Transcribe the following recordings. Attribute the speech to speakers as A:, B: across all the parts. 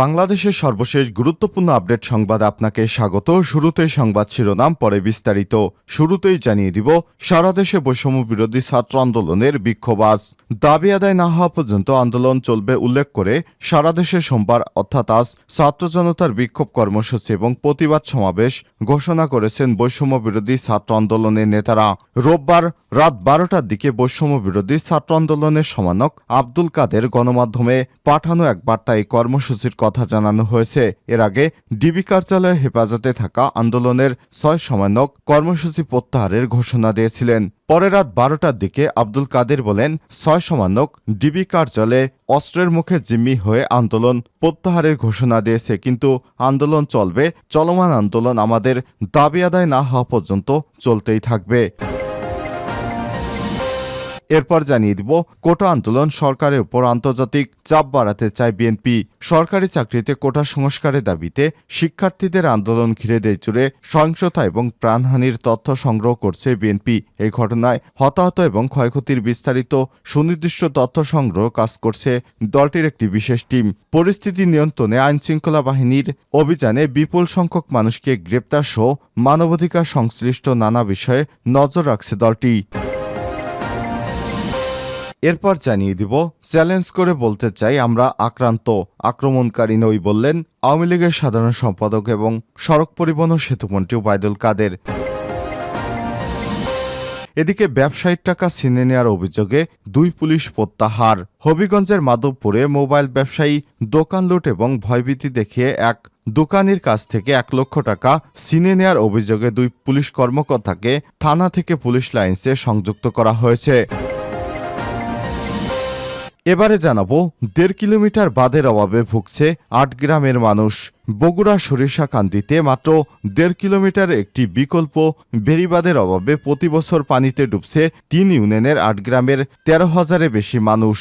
A: বাংলাদেশের সর্বশেষ গুরুত্বপূর্ণ আপডেট সংবাদ আপনাকে স্বাগত শুরুতে সংবাদ শিরোনাম পরে বিস্তারিত শুরুতেই জানিয়ে দিব সারা দেশে বৈষম্য বিরোধী ছাত্র আন্দোলনের বিক্ষোভাজ দাবি আদায় না হওয়া পর্যন্ত আন্দোলন চলবে উল্লেখ করে সারা দেশে সোমবার অর্থাৎ আজ ছাত্র জনতার বিক্ষোভ কর্মসূচি এবং প্রতিবাদ সমাবেশ ঘোষণা করেছেন বৈষম্য বিরোধী ছাত্র আন্দোলনের নেতারা রোববার রাত বারোটার দিকে বৈষম্য বিরোধী ছাত্র আন্দোলনের সমানক আব্দুল কাদের গণমাধ্যমে পাঠানো এক বার্তায় কর্মসূচির কথা জানানো হয়েছে এর আগে ডিবি কার্যালয়ে হেফাজতে থাকা আন্দোলনের ছয় সমন্বয়ক কর্মসূচি প্রত্যাহারের ঘোষণা দিয়েছিলেন পরে রাত বারোটার দিকে আব্দুল কাদের বলেন ছয় সমানক ডিবি কার্যালয়ে অস্ত্রের মুখে জিম্মি হয়ে আন্দোলন প্রত্যাহারের ঘোষণা দিয়েছে কিন্তু আন্দোলন চলবে চলমান আন্দোলন আমাদের দাবি আদায় না হওয়া পর্যন্ত চলতেই থাকবে এরপর জানিয়ে দিব কোটা আন্দোলন সরকারের উপর আন্তর্জাতিক চাপ বাড়াতে চায় বিএনপি সরকারি চাকরিতে কোটা সংস্কারের দাবিতে শিক্ষার্থীদের আন্দোলন ঘিরে দেয় জুড়ে সহিংসতা এবং প্রাণহানির তথ্য সংগ্রহ করছে বিএনপি এই ঘটনায় হতাহত এবং ক্ষয়ক্ষতির বিস্তারিত সুনির্দিষ্ট তথ্য সংগ্রহ কাজ করছে দলটির একটি বিশেষ টিম পরিস্থিতি নিয়ন্ত্রণে আইনশৃঙ্খলা বাহিনীর অভিযানে বিপুল সংখ্যক মানুষকে গ্রেপ্তার সহ মানবাধিকার সংশ্লিষ্ট নানা বিষয়ে নজর রাখছে দলটি এরপর জানিয়ে দিব চ্যালেঞ্জ করে বলতে চাই আমরা আক্রান্ত আক্রমণকারী নই বললেন আওয়ামী লীগের সাধারণ সম্পাদক এবং সড়ক পরিবহন ও সেতুমন্ত্রী ওবায়দুল কাদের এদিকে ব্যবসায়ীর টাকা ছিনে নেওয়ার অভিযোগে দুই পুলিশ প্রত্যাহার হবিগঞ্জের মাধবপুরে মোবাইল ব্যবসায়ী দোকান লুট এবং ভয়ভীতি দেখিয়ে এক দোকানির কাছ থেকে এক লক্ষ টাকা ছিনে নেওয়ার অভিযোগে দুই পুলিশ কর্মকর্তাকে থানা থেকে পুলিশ লাইন্সে সংযুক্ত করা হয়েছে এবারে জানাবো দেড় কিলোমিটার বাদের অভাবে ভুগছে আট গ্রামের মানুষ বগুড়া সরিষাকান্দিতে মাত্র দেড় কিলোমিটার একটি বিকল্প বেরিবাদের অভাবে প্রতি বছর পানিতে ডুবছে তিন ইউনিয়নের আট গ্রামের তেরো হাজারে বেশি মানুষ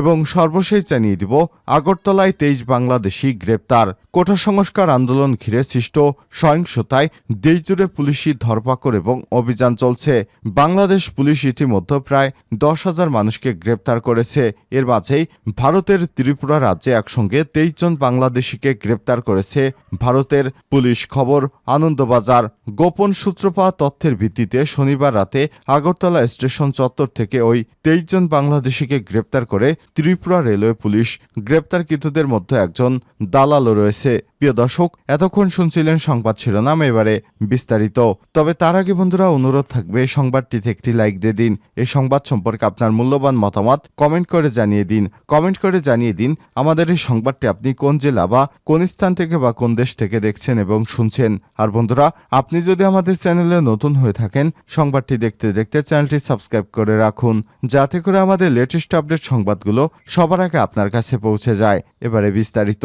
A: এবং সর্বশেষ জানিয়ে দিব আগরতলায় তেইশ বাংলাদেশি গ্রেপ্তার কোটা সংস্কার আন্দোলন ঘিরে সৃষ্ট সহিংসতায় দেশজুড়ে পুলিশি ধরপাকড় এবং অভিযান চলছে বাংলাদেশ পুলিশ ইতিমধ্যে প্রায় দশ হাজার মানুষকে গ্রেপ্তার করেছে এর মাঝেই ভারতের ত্রিপুরা রাজ্যে একসঙ্গে তেইশ জন বাংলাদেশিকে গ্রেপ্তার করেছে ভারতের পুলিশ খবর আনন্দবাজার গোপন সূত্র পাওয়া তথ্যের ভিত্তিতে শনিবার রাতে আগরতলা স্টেশন চত্বর থেকে ওই তেইশ জন বাংলাদেশিকে গ্রেপ্তার করে ত্রিপুরা রেলওয়ে পুলিশ গ্রেপ্তারকৃতদের মধ্যে একজন দালালও রয়েছে প্রিয় দর্শক এতক্ষণ শুনছিলেন সংবাদ শিরোনাম এবারে বিস্তারিত তবে তার আগে বন্ধুরা অনুরোধ থাকবে সংবাদটিতে একটি লাইক দিয়ে দিন এই সংবাদ সম্পর্কে আপনার মূল্যবান মতামত কমেন্ট করে জানিয়ে দিন কমেন্ট করে জানিয়ে দিন আমাদের এই সংবাদটি আপনি কোন জেলা বা কোন স্থান থেকে বা কোন দেশ থেকে দেখছেন এবং শুনছেন আর বন্ধুরা আপনি যদি আমাদের চ্যানেলে নতুন হয়ে থাকেন সংবাদটি দেখতে দেখতে চ্যানেলটি সাবস্ক্রাইব করে রাখুন যাতে করে আমাদের লেটেস্ট আপডেট সংবাদ আপডেটগুলো সবার আগে আপনার কাছে পৌঁছে যায় এবারে বিস্তারিত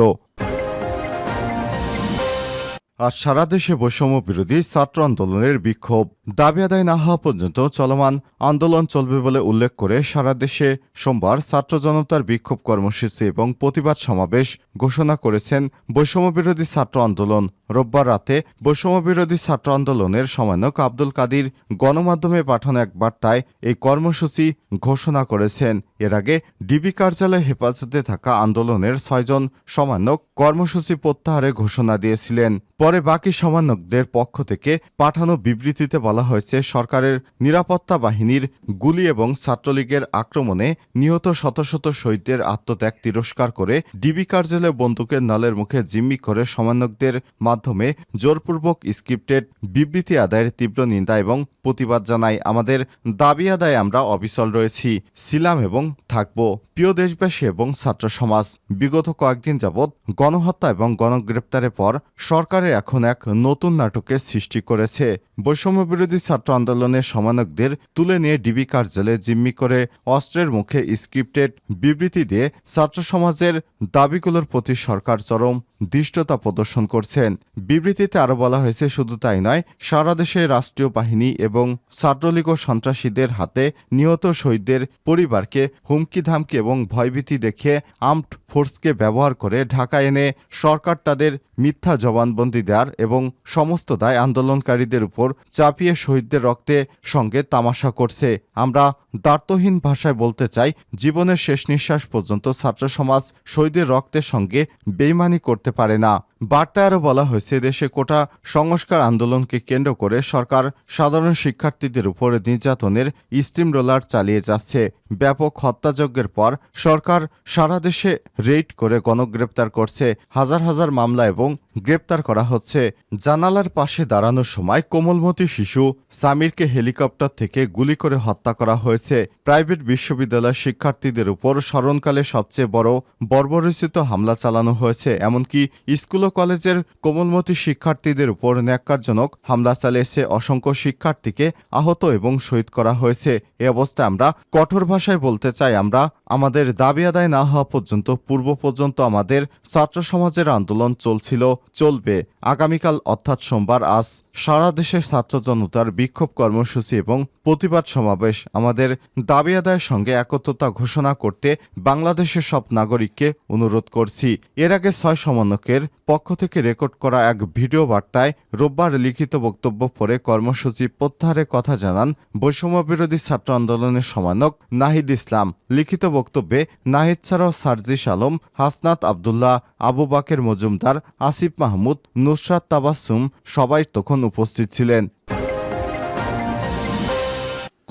A: আজ সারা দেশে বৈষম্য বিরোধী ছাত্র আন্দোলনের বিক্ষোভ দাবি আদায় না হওয়া পর্যন্ত চলমান আন্দোলন চলবে বলে উল্লেখ করে সারা দেশে সোমবার ছাত্র জনতার বিক্ষোভ কর্মসূচি এবং প্রতিবাদ সমাবেশ ঘোষণা করেছেন বৈষম্যবিরোধী ছাত্র আন্দোলন রোববার রাতে বৈষম্যবিরোধী ছাত্র আন্দোলনের সমন্বয়ক আব্দুল কাদির গণমাধ্যমে পাঠানো এক বার্তায় এই কর্মসূচি ঘোষণা করেছেন এর আগে ডিবি কার্যালয়ে হেফাজতে থাকা আন্দোলনের ছয়জন সমন্বয়ক কর্মসূচি প্রত্যাহারে ঘোষণা দিয়েছিলেন পরে বাকি সমন্বয়কদের পক্ষ থেকে পাঠানো বিবৃতিতে বলা বলা হয়েছে সরকারের নিরাপত্তা বাহিনীর গুলি এবং ছাত্রলীগের আক্রমণে নিহত শত শত শহীদদের আত্মত্যাগ তিরস্কার করে ডিবি কার্যালয়ে বন্দুকের নালের মুখে জিম্মি করে সমন্বয়কদের মাধ্যমে জোরপূর্বক স্ক্রিপ্টেড বিবৃতি আদায়ের তীব্র নিন্দা এবং প্রতিবাদ জানাই আমাদের দাবি আদায় আমরা অবিচল রয়েছি ছিলাম এবং থাকব প্রিয় দেশবাসী এবং ছাত্র সমাজ বিগত কয়েকদিন যাবৎ গণহত্যা এবং গণগ্রেপ্তারের পর সরকারের এখন এক নতুন নাটকের সৃষ্টি করেছে বৈষম্য বিরোধী ছাত্র আন্দোলনের সমানকদের তুলে নিয়ে ডিবি কার্যালয়ে জিম্মি করে অস্ত্রের মুখে স্ক্রিপ্টেড বিবৃতি দিয়ে ছাত্র সমাজের দাবিগুলোর প্রতি সরকার চরম দৃষ্টতা প্রদর্শন করছেন বিবৃতিতে আরও বলা হয়েছে শুধু তাই নয় সারা দেশে রাষ্ট্রীয় বাহিনী এবং ছাত্রলীগ ও সন্ত্রাসীদের হাতে নিহত শহীদদের পরিবারকে হুমকি ধামকি এবং ভয়ভীতি দেখিয়ে আর্মড ফোর্সকে ব্যবহার করে ঢাকা এনে সরকার তাদের মিথ্যা জবানবন্দি দেওয়ার এবং সমস্ত দায় আন্দোলনকারীদের উপর চাপিয়ে শহীদদের রক্তে সঙ্গে তামাশা করছে আমরা দার্তহীন ভাষায় বলতে চাই জীবনের শেষ নিঃশ্বাস পর্যন্ত ছাত্র সমাজ শহীদের রক্তের সঙ্গে বেইমানি করতে পারে না বার্তায় আরও বলা হয়েছে দেশে কোটা সংস্কার আন্দোলনকে কেন্দ্র করে সরকার সাধারণ শিক্ষার্থীদের উপরে নির্যাতনের স্টিম রোলার চালিয়ে যাচ্ছে ব্যাপক হত্যাযজ্ঞের পর সরকার সারা দেশে রেড করে গণগ্রেপ্তার করছে হাজার হাজার মামলা এবং গ্রেপ্তার করা হচ্ছে জানালার পাশে দাঁড়ানোর সময় কোমলমতি শিশু সামিরকে হেলিকপ্টার থেকে গুলি করে হত্যা করা হয়েছে প্রাইভেট বিশ্ববিদ্যালয়ের শিক্ষার্থীদের উপর স্মরণকালে সবচেয়ে বড় বর্বরচিত হামলা চালানো হয়েছে এমনকি স্কুল কলেজের কোমলমতি শিক্ষার্থীদের উপর ন্যাক্কারজনক হামলা চালিয়েছে অসংখ্য শিক্ষার্থীকে আহত এবং শহীদ করা হয়েছে এ অবস্থায় আমরা কঠোর ভাষায় বলতে চাই আমরা আমাদের দাবি আদায় না হওয়া পর্যন্ত পূর্ব পর্যন্ত আমাদের ছাত্র সমাজের আন্দোলন চলছিল চলবে আগামীকাল অর্থাৎ সোমবার আজ সারা দেশের ছাত্র জনতার বিক্ষোভ কর্মসূচি এবং প্রতিবাদ সমাবেশ আমাদের দাবি আদায়ের সঙ্গে একত্রতা ঘোষণা করতে বাংলাদেশের সব নাগরিককে অনুরোধ করছি এর আগে ছয় সমন্বয়কের পক্ষ থেকে রেকর্ড করা এক ভিডিও বার্তায় রোববার লিখিত বক্তব্য পরে কর্মসূচি প্রত্যাহারের কথা জানান বৈষম্যবিরোধী ছাত্র আন্দোলনের সমানক নাহিদ ইসলাম লিখিত বক্তব্যে নাহিদ ছাড়াও সার্জিস আলম হাসনাত আবদুল্লাহ আবু বাকের মজুমদার আসিফ মাহমুদ নুসরাত তাবাসুম সবাই তখন উপস্থিত ছিলেন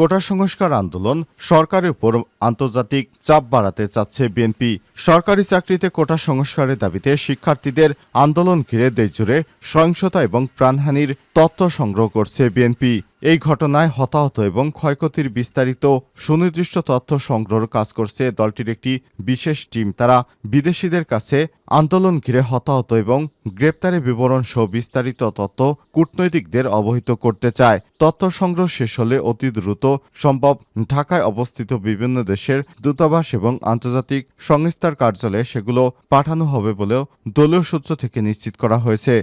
A: কোটা সংস্কার আন্দোলন সরকারের উপর আন্তর্জাতিক চাপ বাড়াতে চাচ্ছে বিএনপি সরকারি চাকরিতে কোটা সংস্কারের দাবিতে শিক্ষার্থীদের আন্দোলন ঘিরে দেশজুড়ে সহিংসতা এবং প্রাণহানির তথ্য সংগ্রহ করছে বিএনপি এই ঘটনায় হতাহত এবং ক্ষয়ক্ষতির বিস্তারিত সুনির্দিষ্ট তথ্য সংগ্রহের কাজ করছে দলটির একটি বিশেষ টিম তারা বিদেশিদের কাছে আন্দোলন ঘিরে হতাহত এবং গ্রেপ্তারে বিবরণ সহ বিস্তারিত তথ্য কূটনৈতিকদের অবহিত করতে চায় তথ্য সংগ্রহ শেষ হলে অতি দ্রুত সম্ভব ঢাকায় অবস্থিত বিভিন্ন দেশের দূতাবাস এবং আন্তর্জাতিক সংস্থার কার্যালয়ে সেগুলো পাঠানো হবে বলেও দলীয় সূত্র থেকে নিশ্চিত করা হয়েছে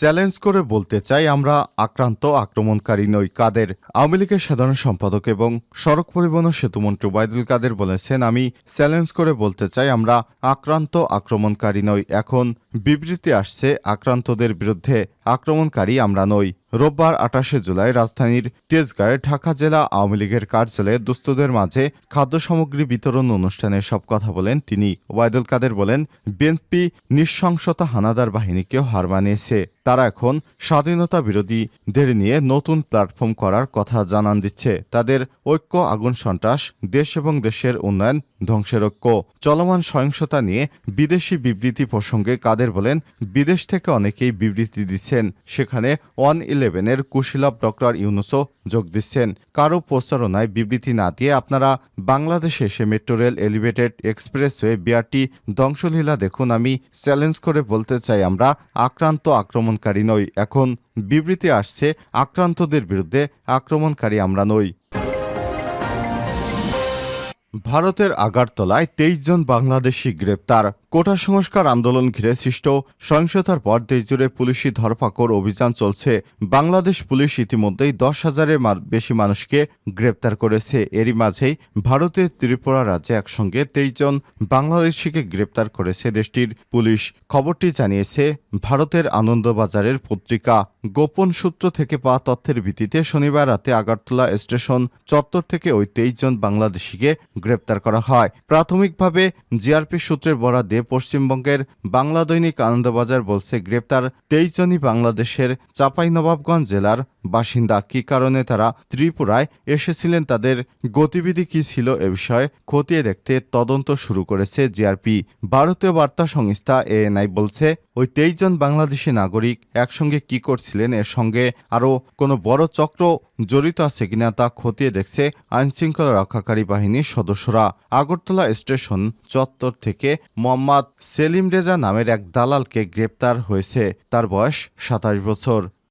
A: চ্যালেঞ্জ করে বলতে চাই আমরা আক্রান্ত আক্রমণকারী নই কাদের আওয়ামী লীগের সাধারণ সম্পাদক এবং সড়ক পরিবহন সেতুমন্ত্রী ওবায়দুল কাদের বলেছেন আমি চ্যালেঞ্জ করে বলতে চাই আমরা আক্রান্ত আক্রমণকারী নই এখন বিবৃতি আসছে আক্রান্তদের বিরুদ্ধে আক্রমণকারী আমরা নই রোববার আঠাশে জুলাই রাজধানীর তেজগাঁয়ে ঢাকা জেলা আওয়ামী লীগের কার্যালয়ে দুস্থদের মাঝে খাদ্য সামগ্রী বিতরণ অনুষ্ঠানে সব কথা বলেন তিনি ওয়াইদুল কাদের বলেন বিএনপি নিঃশংসতা হানাদার বাহিনীকেও হার মানিয়েছে তারা এখন স্বাধীনতা বিরোধীদের নিয়ে নতুন প্ল্যাটফর্ম করার কথা জানান দিচ্ছে তাদের ঐক্য আগুন সন্ত্রাস দেশ এবং দেশের উন্নয়ন ধ্বংসের ঐক্য চলমান সহিংসতা নিয়ে বিদেশি বিবৃতি প্রসঙ্গে কাদের বলেন বিদেশ থেকে অনেকেই বিবৃতি দিচ্ছেন সেখানে ওয়ান ইলেভেনের কুশিলাভ ডক্টর ইউনুসও যোগ দিচ্ছেন কারো প্রচারণায় বিবৃতি না দিয়ে আপনারা বাংলাদেশে এসে metro rail elevated expressway BRT ধ্বংসলীলা দেখুন আমি চ্যালেঞ্জ করে বলতে চাই আমরা আক্রান্ত আক্রমণকারী নই এখন বিবৃতি আসছে আক্রান্তদের বিরুদ্ধে আক্রমণকারী আমরা নই ভারতের আগারতলায় তেইশ জন বাংলাদেশি গ্রেপ্তার কোটা সংস্কার আন্দোলন ঘিরে সৃষ্ট সহিংসতার পর দেশজুড়ে পুলিশি ধরপাকড় অভিযান চলছে বাংলাদেশ পুলিশ ইতিমধ্যেই দশ হাজারের বেশি মানুষকে গ্রেপ্তার করেছে এরই মাঝেই ভারতের ত্রিপুরা রাজ্যে একসঙ্গে তেইশ জন বাংলাদেশিকে গ্রেপ্তার করেছে দেশটির পুলিশ খবরটি জানিয়েছে ভারতের আনন্দবাজারের পত্রিকা গোপন সূত্র থেকে পাওয়া তথ্যের ভিত্তিতে শনিবার রাতে আগারতলা স্টেশন চত্বর থেকে ওই তেইশ জন বাংলাদেশিকে গ্রেপ্তার করা হয় প্রাথমিকভাবে জিআরপি সূত্রের বরাদ্দে পশ্চিমবঙ্গের বাংলা দৈনিক আনন্দবাজার বলছে গ্রেপ্তার তেইশ জনই বাংলাদেশের চাঁপাইনবাবগঞ্জ জেলার বাসিন্দা কি কারণে তারা ত্রিপুরায় এসেছিলেন তাদের গতিবিধি কি ছিল এ বিষয়ে খতিয়ে দেখতে তদন্ত শুরু করেছে জিআরপি ভারতীয় বার্তা সংস্থা এএনআই বলছে ওই তেইশ জন বাংলাদেশি নাগরিক একসঙ্গে কি করছিলেন এর সঙ্গে আরও কোনো বড় চক্র জড়িত আছে কিনা তা খতিয়ে দেখছে আইনশৃঙ্খলা রক্ষাকারী বাহিনীর সদস্যরা আগরতলা স্টেশন চত্বর থেকে মোহাম্মদ মোহাম্মদ সেলিম রেজা নামের এক দালালকে গ্রেপ্তার হয়েছে তার বয়স সাতাশ বছর